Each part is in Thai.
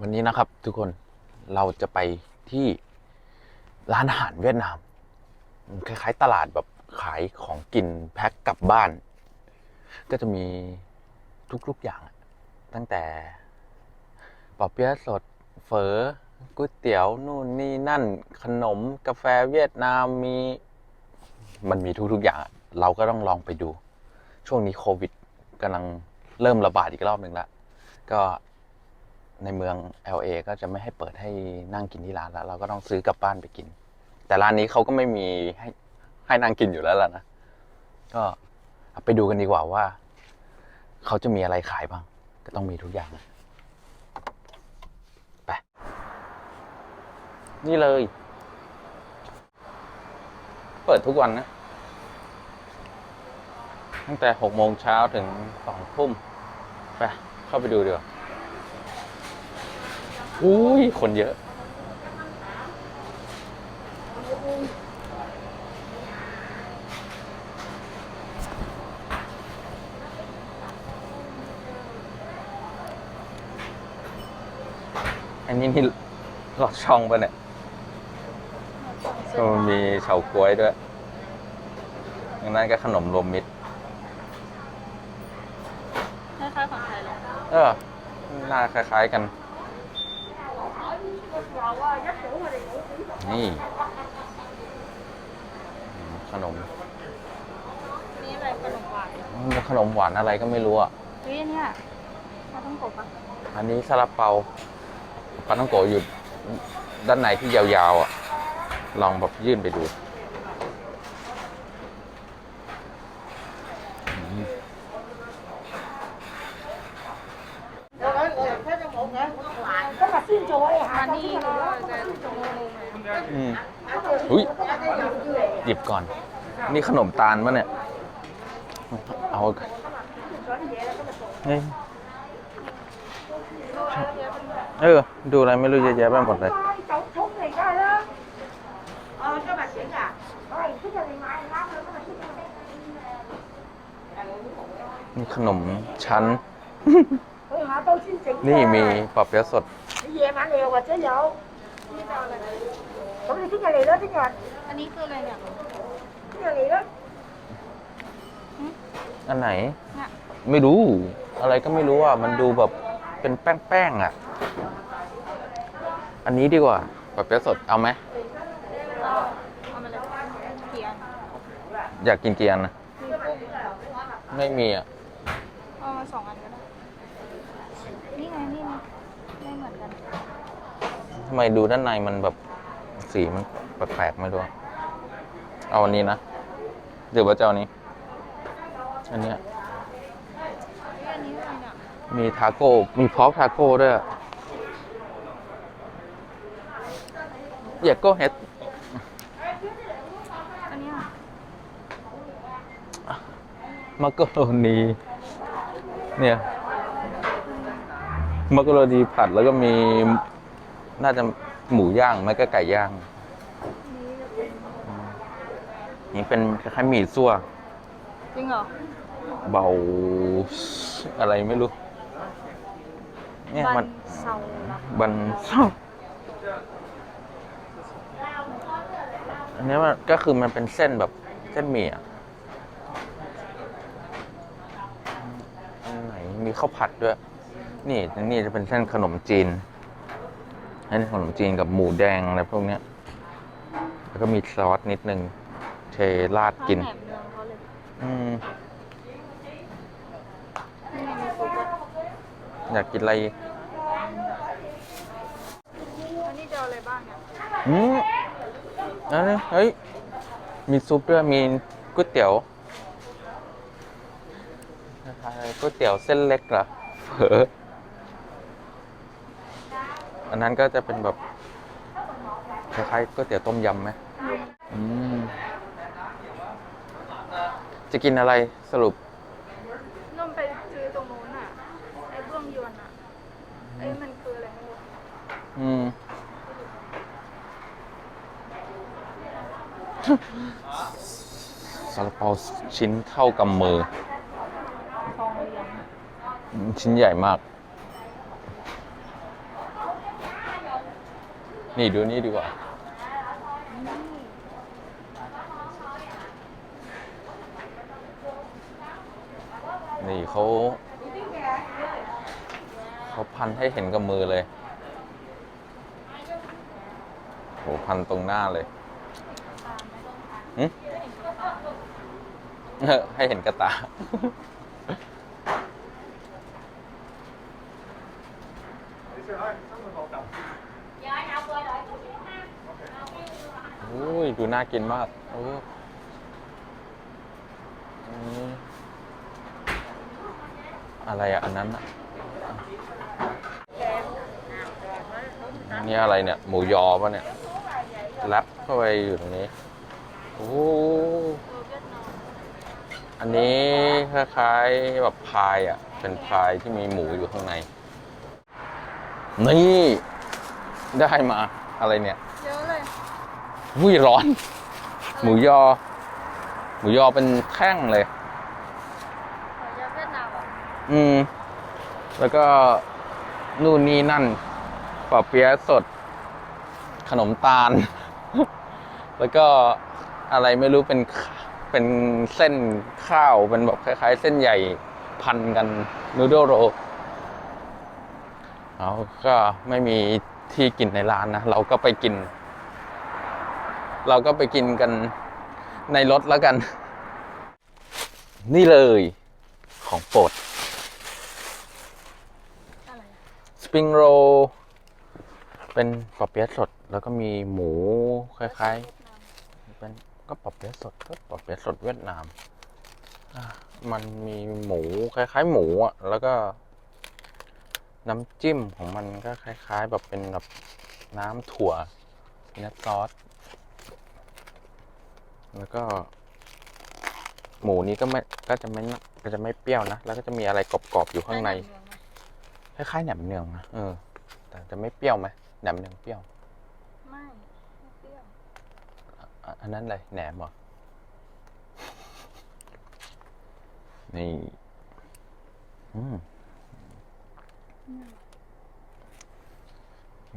วันนี้นะครับทุกคนเราจะไปที่ร้านอาหารเวียดนาม คล้ายๆตลาดแบบขายของกินแพ็คกลับบ้าน ก็จะมีทุกๆอย่าง ตั้งแต่ปอเปี๊ยะสดเฝอก๋วยเตี๋ยวนู่นนี่นั่น ขนมกาแฟเวียดนามมี มันมีทุกๆอย่าง เราก็ต้องลองไปดู ช่วงนี้โควิดกำลังเริ่มระบาดอีกรอบหนึ่งแล้วก็ ในเมือง LA ก็จะไม่ให้เปิดให้นั่งกินที่ร้านแล้วเราก็ต้องซื้อกลับบ้านไปกิน แต่ร้านนี้เขาก็ไม่มีให้ให้นั่งกินอยู่แล้วล่ะนะก็ไปดูกันดีกว่าว่าเขาจะมีอะไรขายบ้าง ก็ต้องมีทุกอย่างไปนี่เลย เปิดทุกวันนะ ตั้งแต่หกโมงเช้าถึงสองทุ่มไปเข้าไปดูดีกว่า อุ้ย คนเยอะ อันนี้นี่ลอดช่องปะเนี่ยก็มีเฉาก๊วยด้วยอย่างนั้นก็ขนมรวมมิตรคล้ายๆของไทยเลยเออหน้าคล้าย ๆ กัน นี่อืมขนมนี่อะไรขนมหวานขนมหวานอะไรก็ไม่รู้อะเฮ้ยอันเนี่ยมาต้องกบปะอันนี้ซาลาเปาปาต้องโกะอยู่ด้านในที่ยาวๆอะ ลองแบบยื่นไปดูอืม มานี่หรือว่าจะงงไหม อืมอุ้ยหยิบ ก่อน นี่ขนมตาลปะเนี่ย เอาก่อนเฮ้ยเออ ดูอะไรไม่รู้เยอะแยะไปหมดเลย tổng thống này ra đó ờ cho bà chuyển à rồi cái giờ này mai lát nữa các bạn chuyển đây นี่ขนมชั้น ừ họ tôi xin chỉnh นี่มีปอบเปี๊ยะสด về mà liều và chế dậu cũng như cái nhà này đó cái nhà อันนี้คืออะไรเนี่ย cái nhà này đó อันไหน เนี่ยไม่รู้ อะไรก็ไม่รู้อะ มันดูแบบเป็นแป้งๆอะ อันนี้ดีกว่าปอบเปี๊ยะสดเอาไหม เอามาเลยเทียนอยากกินเกียนนะมีกุ้งไม่มีอะ เอามาสองอันก็ได้ นี่ไงนี่มันไม่เหมือนกัน ทำไมดูด้านในมันแบบสีมันแปลกๆไม่รู้อะเอาอันนี้นะ หรือว่าจะเอาอันนี้ อันเนี้ยเฮ้ยอันนี้อะไรเนี่ยมีทาโก้ มีพอกทาโก้ด้วยอะอยากโก้เฮดอันเนี้ยมักกะโรนีเนี่ยมักกะโรนีผัดแล้วก็มีน่าจะหมูย่างไม่ก็ไก่ย่าง นี่เป็นคล้ายๆหมี่ซั่ว จริงเหรอ เบาอะไรไม่รู้ เนี่ยมันเซาลับบันเศร้าอันนี้มันก็คือมันเป็นเส้นแบบเส้นหมี่อะอันไหนมีข้าวผัดด้วย นี่นี่จะเป็นเส้นขนมจีนอันนี้ขนมจีนกับหมูแดงอะไรพวกเนี้ย แล้วก็มีซอสนิดนึง เทราดกิน ข้าวแหมเนืองเขาเลยอืม นี่ไงมีซุปด้วยอยากกินอะไรอันนี้จะเอาอะไรบ้างเนี่ยอืมอันนี้เฮ้ย มีซุปด้วย มีก๋วยเตี๋ยวอะไรก๋วยเตี๋ยวเส้นเล็กเหรอเผลออันนั้นก็จะเป็นแบบคล้ายๆก๋วยเตี๋ยวต้มยำไหมอืม จะกินอะไรสรุปนุ่มไปซื้อตรงนู้นอะ ไอ้เบื้องยวนอะ ไอ้มันคืออะไรไม่รู้อืม ซาลาเปาชิ้นเท่ากำมือ ทองเหรียญชิ้นใหญ่มาก นี่ดูนี่ดีกว่า นี่เขาเขาพันให้เห็นกับมือเลยโหพันตรงหน้าเลยเออให้เห็นกระตา โอ้ย ดูน่ากินมาก โอ้ อันนี้อะไรอะอันนั้นอะอันนี่อะไรเนี่ย หมูยอปะเนี่ยแรปเข้าไปอยู่ตรงนี้โอ้โหอันนี้คล้ายๆแบบพายอะ เป็นพายที่มีหมูอยู่ข้างใน นี่ ได้มาอะไรเนี่ยเยอะเลยหุ้ยร้อน หมูยอ หมูยอเป็นแท่งเลยหอยยอเวียดนามเหร อืม แล้วก็นู่นนี่นั่นปอเปี๊ยะสด ขนมตาล แล้วก็อะไรไม่รู้เป็นเป็นเส้นข้าวเป็นแบบคล้าย ๆ เส้นใหญ่พันกันนูโดโรเราก็ไม่มีที่กินในร้านนะ เราก็ไปกิน เราก็ไปกินกันในรถแล้วกัน นี่เลยของโปรด อะไรอะ ส ปริงโรเป็นปอเปี๊ยะสด แล้วก็มีหมูคล้ายๆเป็นก็ปอเปี๊ยะสดก็ปอเปี๊ยะสดเวียดนามอะมันมีหมูคล้ายๆ หมูอะแล้วก็ น้ำจิ้มของมันก็คล้ายๆ แบบเป็นแบบน้ำถั่วเนื้อซอสแล้วก็ หมูนี้ก็ไม่ก็จะไม่น่าก็จะไม่เปรี้ยวนะ แล้วก็จะมีอะไรกรอบๆอยู่ข้างใน คล้ายๆแหนมเนืองนะเออ แต่จะไม่เปรี้ยวไหมแหนมเนืองเปรี้ยว ไม่ไม่เปรี้ยวอะอันนั้นอะไรแหนมเหรอ นี่ อืม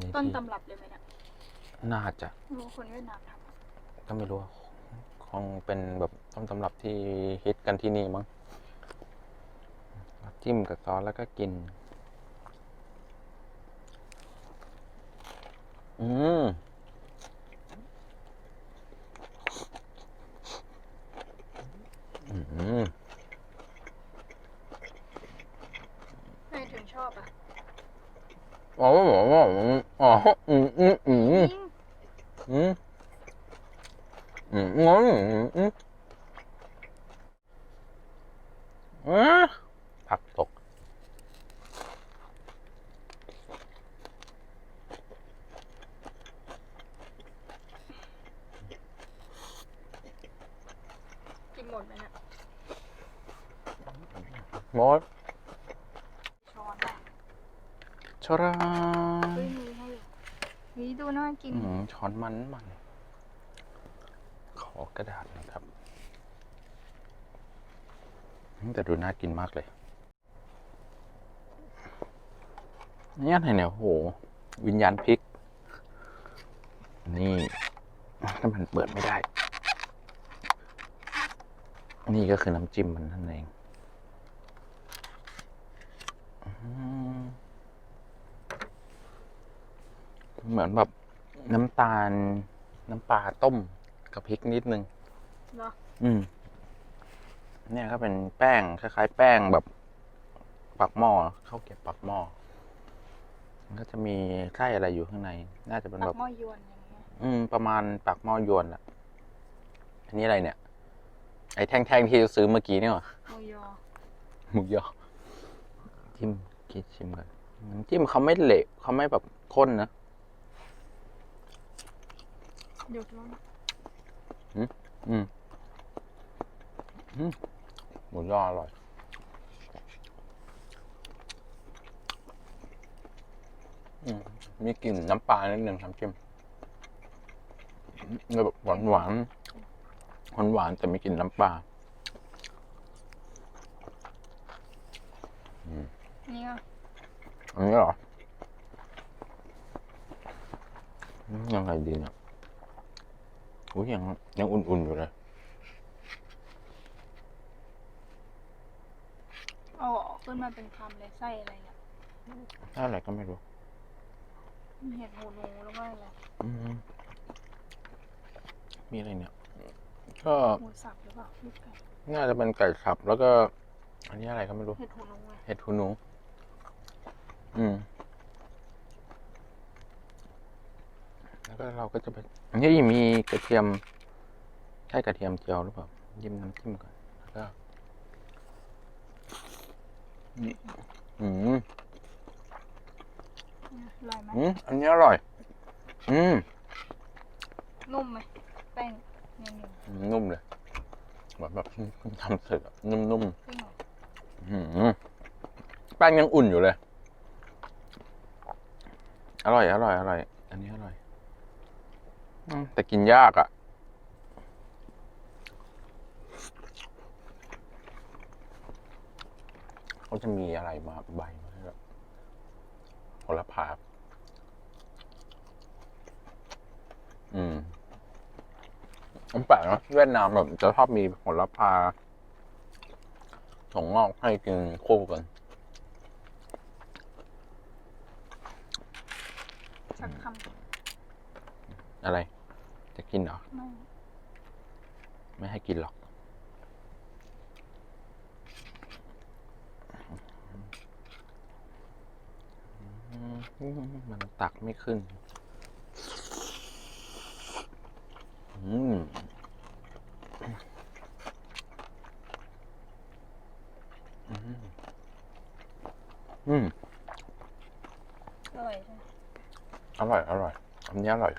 นี่ต้นที่ตำรับเลยไหมเนี่ยน่าจะไม่รู้คนเวียดนามทก็ไม่รู้อะคงเป็นแบบต้นตำรับที่ฮิตกันที่นี่มั้งจิ้มกับซอสแล้วก็กิน อืมอืมทำไมถึงชอบอะ อ๋ออ๋ออ๋ออ๋ออืมอืม จริง อืมอืมอืมอืมอืมอะผักตก กินหมดไหมเนี่ย ห มดช้อนอะชราเฮ้ยมีให้นี่ดูน่ากิน อืมช้อนมันมัน ขอกระดาษหนะครับอืมแต่ดูน่ากินมากเลยนี่อะไรเนี่ยโห วิญญาณพริก นี่ถ้ามันเปิดไม่ได้ นี่ก็คือน้ำจิ้มมันนั่นเองอืม เหมือนแบบน้ำตาล น้ำปลาต้มกับพริกนิดนึงเหรออืม เนี่ยก็เป็นแป้งคล้ายๆ แป้งแบบปักหม้อข้าวเกรียบปักหม้อมันก็จะมีไส้อะไรอยู่ข้างใน น่าจะเป็นปัแบกบหม้อยวนอย่างเงี้ยอืม ประมาณปักหม้อยวนอะอันนี้อะไรเนี่ย ไอ้แท่งๆที่ซื้อเมื่อกี้เนี่ยหรอหมูยอหมูยอจิ้ม คิดชิมกันน้ำจิ้มเขาไม่เละเขาไม่แบบข้นนะหยุดแล้วอืมอืมหมูยออร่อย อืมมีกลิ่นน้ำปลานิดนึงน้ำจิ้มแล้วแบบหวานหวานหวานหวานๆแต่มีกลิ่นน้ำปลา นี่อะอันนี้เหรออืดีนะอุ้ยยังยังอุ่นๆอยู่เลยเอาออกขึ้นมาเป็นคำเลยไส้อะไรอะถ้าอะไรก็ไม่รู้เห็ดหูหนูแล้วก็อะไรอืมมีอะไรเนี่ย ก็หมูสับหรือเปล่าลูกไก่น่าจะเป็นไก่สับแล้วก็ อันนี้อะไรก็ไม่รู้ เห็ดหูหนูไงเห็ดหูหนู อืมแล้วก็เราก็จะไปอันนี้มีกระเทียมใช่กระเทียมเจียวหรือเปล่ายิ้มน้ำจิ้มก่อนแล้วก็อืมอืมเนี่ยอร่อยไหมอืมอันนี้อร่อย อืมนุ่มไหมแป้งเนียนนุ่มเลยเหมือนแบบเพิ่งทำเสร็จอะนุ่มๆขึ้นหน่อยๆอื้อหือแป้งยังอุ่นอยู่เลย อร่อย อร่อย อร่อย อันนี้อร่อยอืมแต่กินยากอะ่ะ เขาจะมีอะไรมาใบมาให้แบบโหระพาอืมมันแปลกเนอะเวียดนามแบบจะชอบมีโหระพาถั่วงอกให้กินคู่กัน สักค อะไร จะกินเหรอำไม่ ไม่ให้กินหรอกอืมมันตักไม่ขึ้นอืมอืมอืม อร่อยใช่ไหมอร่อย อร่อย อันนี้อร่อย